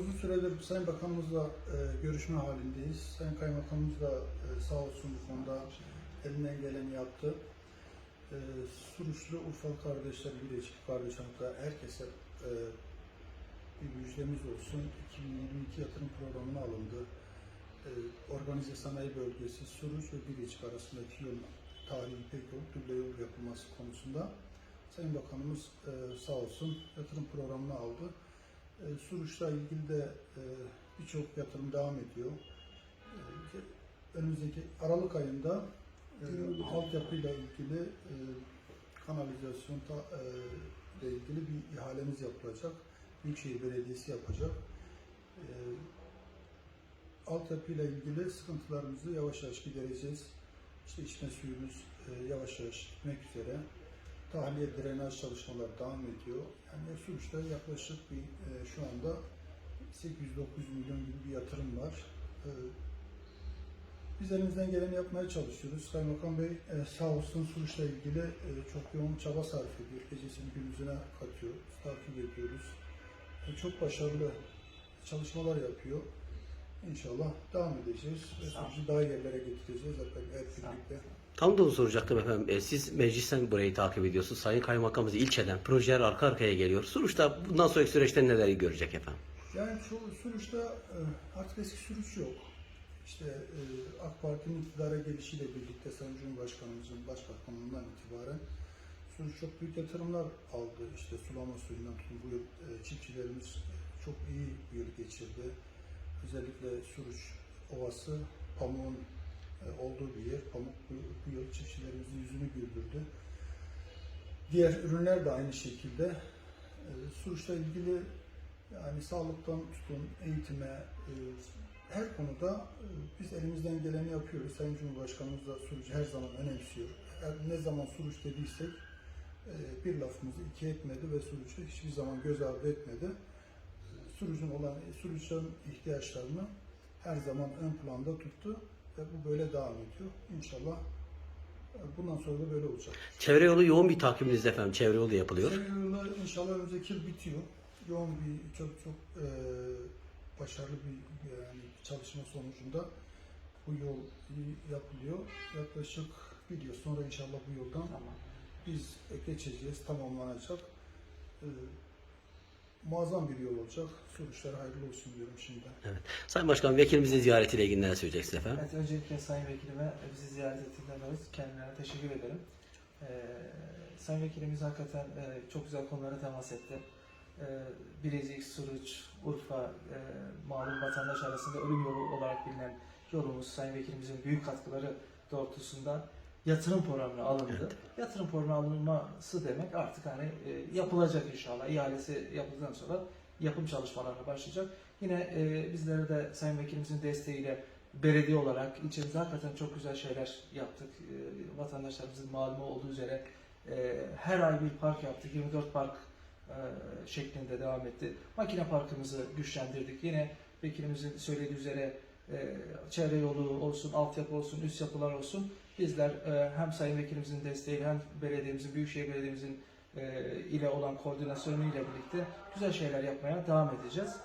uzun süredir Sayın Bakanımızla e, görüşme halindeyiz. Sayın Kaymakamımız da e, sağ olsun bu konuda elinden geleni yaptı. E, Suruçlu Urfalı kardeşler, Birleşik kardeşlerimize herkese e, bir müjdemiz olsun. 2022 yatırım programına alındı. E, Organize Sanayi Bölgesi Suruç ve Bilecik arasındaki yol tarihi İpek yol, duble yol yapılması konusunda Sayın Bakanımız e, sağ olsun yatırım programını aldı. E, Suruç'la ilgili de e, birçok yatırım devam ediyor. E, önümüzdeki Aralık ayında e, altyapıyla ilgili e, kanalizasyon ta- e, ile ilgili bir ihalemiz yapılacak. Büyükşehir Belediyesi yapacak. E, altyapıyla ilgili sıkıntılarımızı yavaş yavaş gidereceğiz. İşte içme suyumuz e, yavaş yavaş gitmek üzere. Tahliye drenaj çalışmaları devam ediyor. Yani Suruç'ta yaklaşık bir e, şu anda 800-900 milyon gibi bir yatırım var. E, biz elimizden geleni yapmaya çalışıyoruz. Kaymakam Bey e, sağ olsun Suruç'la ilgili e, çok yoğun çaba sarf ediyor. Gecesini gündüzüne katıyor. Takip ediyoruz. E, çok başarılı çalışmalar yapıyor. İnşallah devam edeceğiz ve daha yerlere getireceğiz hep, hep birlikte. Tam da onu soracaktım efendim. E, siz meclisten burayı takip ediyorsunuz. Sayın Kaymakamımız ilçeden projeler arka arkaya geliyor. Suruç'ta bundan sonraki süreçte neler görecek efendim? Yani şu Suruç'ta e, artık eski Suruç yok. İşte e, AK Parti'nin iktidara gelişiyle birlikte Sayın Cumhurbaşkanımızın başbakanlığından itibaren Suruç çok büyük yatırımlar aldı. İşte sulama suyundan tutun bu yıl e, çiftçilerimiz çok iyi bir yıl geçirdi. Özellikle Suruç Ovası pamuğun e, olduğu bir yer. Pamuk bu, yıl çiftçilerimizin yüzünü güldürdü. Diğer ürünler de aynı şekilde. E, Suruç'la ilgili yani sağlıktan tutun, eğitime, e, her konuda biz elimizden geleni yapıyoruz. Sayın Cumhurbaşkanımız da Suruç'u her zaman önemsiyor. Ne zaman Suruç dediysek bir lafımızı iki etmedi ve Suruç'u hiçbir zaman göz ardı etmedi. E, Suruç'un olan, Suruç'un ihtiyaçlarını her zaman ön planda tuttu ve bu böyle devam ediyor. İnşallah e, bundan sonra da böyle olacak. Çevre yolu yoğun bir takibinizde efendim. Çevre yolu yapılıyor. Seviyorlar inşallah önümüzdeki yıl bitiyor. Yoğun bir çok çok e, başarılı bir yani çalışma sonucunda bu yol iyi yapılıyor. Yaklaşık bir yıl sonra inşallah bu yoldan biz geçeceğiz, tamamlanacak. E, muazzam bir yol olacak. Sonuçlar hayırlı olsun diyorum şimdi. Evet. Sayın Başkan vekilimizin ziyaretiyle ilgili neler söyleyeceksiniz efendim? Evet, öncelikle Sayın Vekilime bizi ziyaret ettiğinden dolayı kendilerine teşekkür ederim. Ee, Sayın Vekilimiz hakikaten e, çok güzel konulara temas etti. Ee, Bilecik, Suruç, Urfa, e, malum vatandaş arasında ölüm yolu olarak bilinen yolumuz Sayın Vekilimizin büyük katkıları doğrultusunda yatırım programına alındı. Evet. Yatırım programına alınması demek artık hani e, yapılacak inşallah. İhalesi yapıldıktan sonra yapım çalışmalarına başlayacak. Yine e, bizlere de Sayın Vekilimizin desteğiyle belediye olarak ilçemizde hakikaten çok güzel şeyler yaptık. E, vatandaşlarımızın malumu olduğu üzere e, her ay bir park yaptık. 24 park e, şeklinde devam etti. Makine parkımızı güçlendirdik. Yine vekilimizin söylediği üzere çevre yolu olsun, altyapı olsun, üst yapılar olsun. Bizler e, hem Sayın Vekilimizin desteğiyle hem belediyemizin, Büyükşehir Belediye'mizin e, ile olan koordinasyonu ile birlikte güzel şeyler yapmaya devam edeceğiz.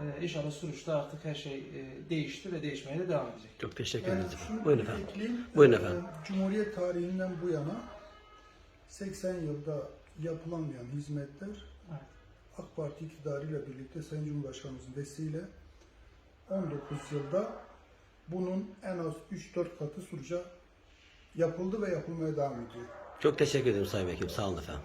E, inşallah Suruç'ta artık her şey değişti ve değişmeye de devam edecek. Çok teşekkür Yani ederiz efendim. şunu Buyurun efendim. ekleyeyim. Buyurun Ee, efendim. Cumhuriyet tarihinden bu yana 80 yılda yapılamayan hizmetler Evet. AK Parti iktidarıyla birlikte Sayın Cumhurbaşkanımızın desteğiyle 19 yılda bunun en az 3-4 katı Suruç'a yapıldı ve yapılmaya devam ediyor. Çok teşekkür ederim Sayın Vekilim. Sağ olun efendim.